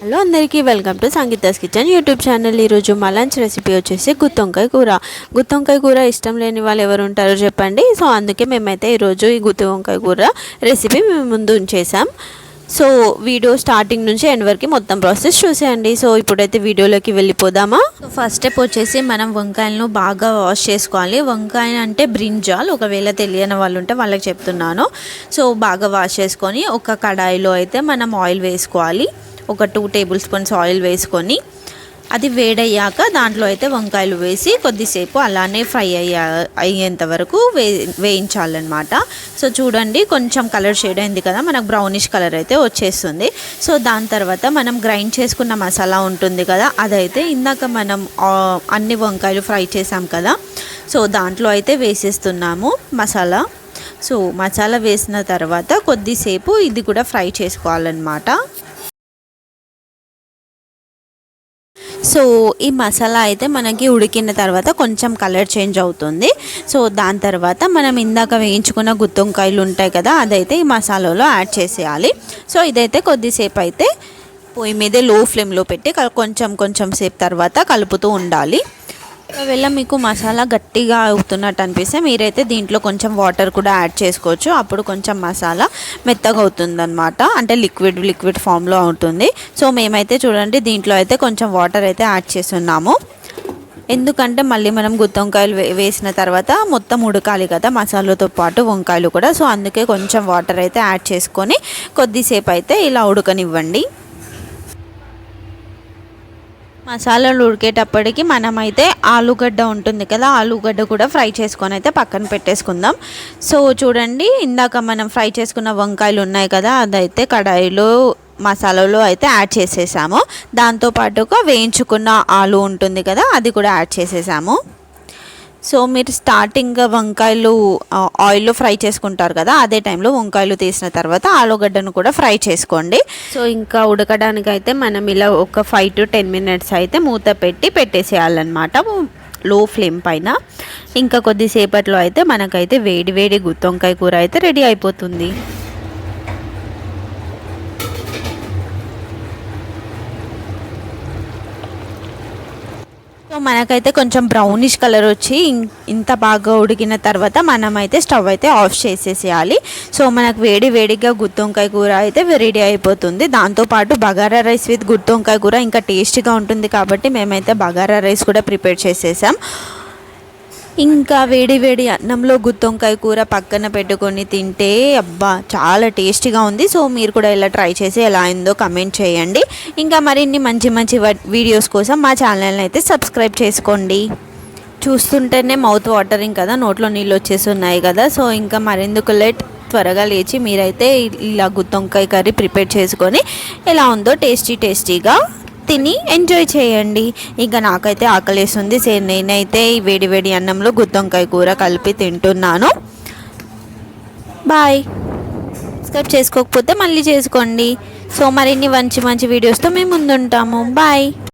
Hello అందరికీ welcome to Sangeetha's kitchen YouTube channel. ఈరోజు మా లంచ్ రెసిపీ వచ్చేసి గుత్తొంకాయ కూర. గుత్తొంకాయ కూర ఇష్టం లేని వాళ్ళు ఎవరు ఉంటారో చెప్పండి. సో అందుకే మేమైతే ఈరోజు ఈ గుత్తి వంకాయ కూర రెసిపీ మేము ముందు ఉంచేసాం సో వీడియో స్టార్టింగ్ నుంచి ఎండ్ వరకు మొత్తం ప్రాసెస్ చూసేయండి. సో ఇప్పుడైతే వీడియోలోకి వెళ్ళిపోదామా? సో ఫస్ట్ స్టెప్ వచ్చేసి మనం వంకాయలను బాగా వాష్ చేసుకోవాలి. వంకాయ అంటే బ్రింజాల్. ఒకవేళ తెలియని వాళ్ళు ఉంటే వాళ్ళకి చెప్తున్నాను. సో బాగా వాష్ చేసుకొని ఒక కడాయిలో అయితే మనం ఆయిల్ వేసుకోవాలి. ఒక టూ టేబుల్ స్పూన్స్ ఆయిల్ వేసుకొని అది వేడయ్యాక దాంట్లో అయితే వంకాయలు వేసి కొద్దిసేపు అలానే ఫ్రై అయ్యా అయ్యేంత వరకు వే వేయించాలన్నమాట. సో చూడండి కొంచెం కలర్ షేడ్ అయింది కదా మనకు బ్రౌనిష్ కలర్ అయితే వచ్చేస్తుంది. సో దాని తర్వాత మనం గ్రైండ్ చేసుకున్న మసాలా ఉంటుంది కదా అదైతే ఇందాక మనం అన్ని వంకాయలు ఫ్రై చేసాం కదా సో దాంట్లో అయితే వేసేస్తున్నాము మసాలా. సో మసాలా వేసిన తర్వాత కొద్దిసేపు ఇది కూడా ఫ్రై చేసుకోవాలన్నమాట. సో ఈ మసాలా అయితే మనకి ఉడికిన తర్వాత కొంచెం కలర్ చేంజ్ అవుతుంది. సో దాని తర్వాత మనం ఇందాక వేయించుకున్న గుత్తొంకాయలు ఉంటాయి కదా అదైతే ఈ మసాలాలో యాడ్ చేసేయాలి. సో ఇదైతే కొద్దిసేపు అయితే పొయ్యి మీదే లో ఫ్లేమ్లో పెట్టి కొంచెం కొంచెం సేపు తర్వాత కలుపుతూ ఉండాలి. ఒకవేళ మీకు మసాలా గట్టిగా అవుతున్నట్టు అనిపిస్తే మీరైతే దీంట్లో కొంచెం వాటర్ కూడా యాడ్ చేసుకోవచ్చు. అప్పుడు కొంచెం మసాలా మెత్తగా అవుతుందన్నమాట. అంటే లిక్విడ్ లిక్విడ్ ఫామ్లో ఉంటుంది సో మేమైతే చూడండి దీంట్లో అయితే కొంచెం వాటర్ అయితే యాడ్ చేస్తున్నాము. ఎందుకంటే మళ్ళీ మనం గుత్తొంకాయలు వే- వేసిన తర్వాత మొత్తం ఉడకాలి కదా మసాలాతో పాటు వంకాయలు కూడా. సో అందుకే కొంచెం వాటర్ అయితే యాడ్ చేసుకొని కొద్దిసేపు అయితే ఇలా ఉడకనివ్వండి. మసాలాలు ఉడికేటప్పటికి మనమైతే ఆలుగడ్డ ఉంటుంది కదా ఆలుగడ్డ కూడా ఫ్రై చేసుకొని అయితే పక్కన పెట్టేసుకుందాం. సో చూడండి ఇందాక మనం ఫ్రై చేసుకున్న వంకాయలు ఉన్నాయి కదా అదైతే కడాయిలో మసాలాలో అయితే యాడ్ చేసేసాము. దాంతోపాటుగా వేయించుకున్న ఆలు ఉంటుంది కదా అది కూడా యాడ్ చేసేసాము. సో మీరు స్టార్టింగ్ వంకాయలు ఆయిల్లో ఫ్రై చేసుకుంటారు కదా అదే టైంలో వంకాయలు తీసిన తర్వాత ఆలుగడ్డను కూడా ఫ్రై చేసుకోండి. సో ఇంకా ఉడకడానికి అయితే మనం ఇలా ఒక ఫైవ్ టు టెన్ మినిట్స్ అయితే మూత పెట్టి పెట్టేసేయాలన్నమాట లో ఫ్లేమ్ పైన. ఇంకా కొద్దిసేపట్లో అయితే మనకైతే వేడి వేడి గుత్తొంకాయ కూర అయితే రెడీ అయిపోతుంది. సో మనకైతే కొంచెం బ్రౌనిష్ కలర్ వచ్చి ఇం- ఇంత బాగా ఉడికిన తర్వాత మనమైతే స్టవ్ అయితే ఆఫ్ చేసేసేయాలి. సో మనకు వేడి వేడిగా గుత్తొంకాయ కూర అయితే రెడీ అయిపోతుంది. దాంతోపాటు బగారా రైస్ విత్ గుత్తొంకాయ కూర ఇంకా టేస్టీగా ఉంటుంది కాబట్టి మేమైతే బగారా రైస్ కూడా ప్రిపేర్ చేసేసాం. ఇంకా వేడి వేడి అన్నంలో గుత్తొంకాయ కూర పక్కన పెట్టుకొని తింటే అబ్బా చాలా టేస్టీగా ఉంది. సో మీరు కూడా ఇలా ట్రై చేసి ఎలా అయిందో కమెంట్ చేయండి. ఇంకా మరిన్ని మంచి మంచి వ- వీడియోస్ కోసం మా ఛానల్ని అయితే సబ్స్క్రైబ్ చేసుకోండి. చూస్తుంటేనే మౌత్ వాటరింగ్ కదా నోట్లో నీళ్ళు వచ్చేసి ఉన్నాయి కదా. సో ఇంకా మరెందుకు లేట్? త్వరగా లేచి మీరైతే ఇలా గుత్తొంకాయ కర్రీ ప్రిపేర్ చేసుకొని ఎలా ఉందో టేస్టీ టేస్టీగా తిని ఎంజాయ్ చేయండి. ఇక నాకైతే ఆకలేస్తుంది. సే నేనైతే ఈ వేడి వేడి అన్నంలో గుత్తొంకాయ కూర కలిపి తింటున్నాను. బాయ్ సబ్స్క్రైబ్ చేసుకోకపోతే మళ్ళీ చేసుకోండి. సో మరిన్ని మంచి మంచి వీడియోస్తో మేము ముందుంటాము. బాయ్